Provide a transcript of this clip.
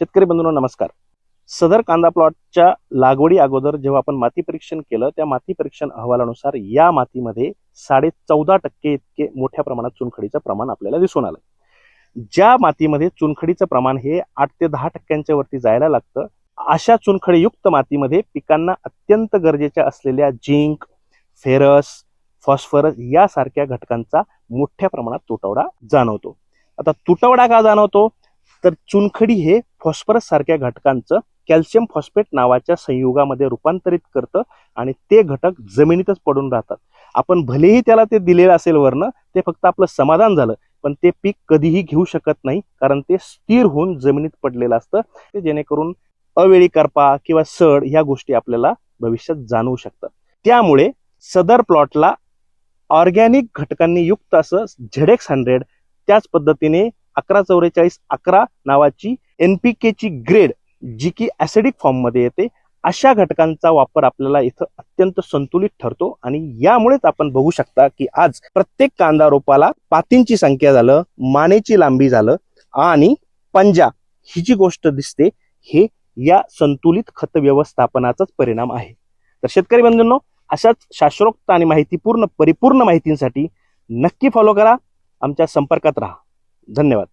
शेतकरी बंधूंना नमस्कार. सदर कांदा प्लॉटच्या लागवडी अगोदर जेव्हा आपण माती परीक्षण केलं त्या माती परीक्षण अहवालानुसार या मातीमध्ये साडे चौदा टक्के इतके मोठ्या प्रमाणात चुनखडीचं प्रमाण आपल्याला दिसून आलं. ज्या मातीमध्ये चुनखडीचं प्रमाण हे आठ ते दहा टक्क्यांच्या वरती जायला लागतं अशा चुनखडीयुक्त मातीमध्ये पिकांना अत्यंत गरजेच्या असलेल्या जिंक फेरस फॉस्फरस यासारख्या घटकांचा मोठ्या प्रमाणात तुटवडा जाणवतो. आता तुटवडा का जाणवतो? तर चुनखडी हे फॉस्फरस सारख्या घटकांचं कॅल्शियम फॉस्फेट नावाच्या संयुगामध्ये रूपांतरित करतं आणि ते घटक जमिनीतच पडून राहतात. आपण भलेही त्याला ते दिलेलं असेल वरनं ते फक्त आपलं समाधान झालं पण ते पीक कधीही घेऊ शकत नाही कारण ते स्थिर होऊन जमिनीत पडलेलं असतं. ते जेणेकरून अवेळी करपा किंवा सड ह्या गोष्टी आपल्याला भविष्यात जाणवू शकतात. त्यामुळे सदर प्लॉटला ऑर्गॅनिक घटकांनी युक्त असं झेडेक्स हंड्रेड त्याच पद्धतीने अकरा चौवेचाळीस अकरा नावाची एनपीकेची ग्रेड जी की ऍसिडिक फॉर्ममध्ये येते अशा घटकांचा वापर आपल्याला इथं अत्यंत संतुलित ठरतो आणि यामुळेच आपण बघू शकता की आज प्रत्येक कांदा रोपाला पातींची संख्या झालं मानेची लांबी झालं आणि पंजा ही जी गोष्ट दिसते हे या संतुलित खत व्यवस्थापनाचाच परिणाम आहे. तर शेतकरी बंधूंनो अशाच शास्त्रोक्त आणि माहितीपूर्ण परिपूर्ण माहितींसाठी नक्की फॉलो करा. आमच्या संपर्कात राहा. धन्यवाद.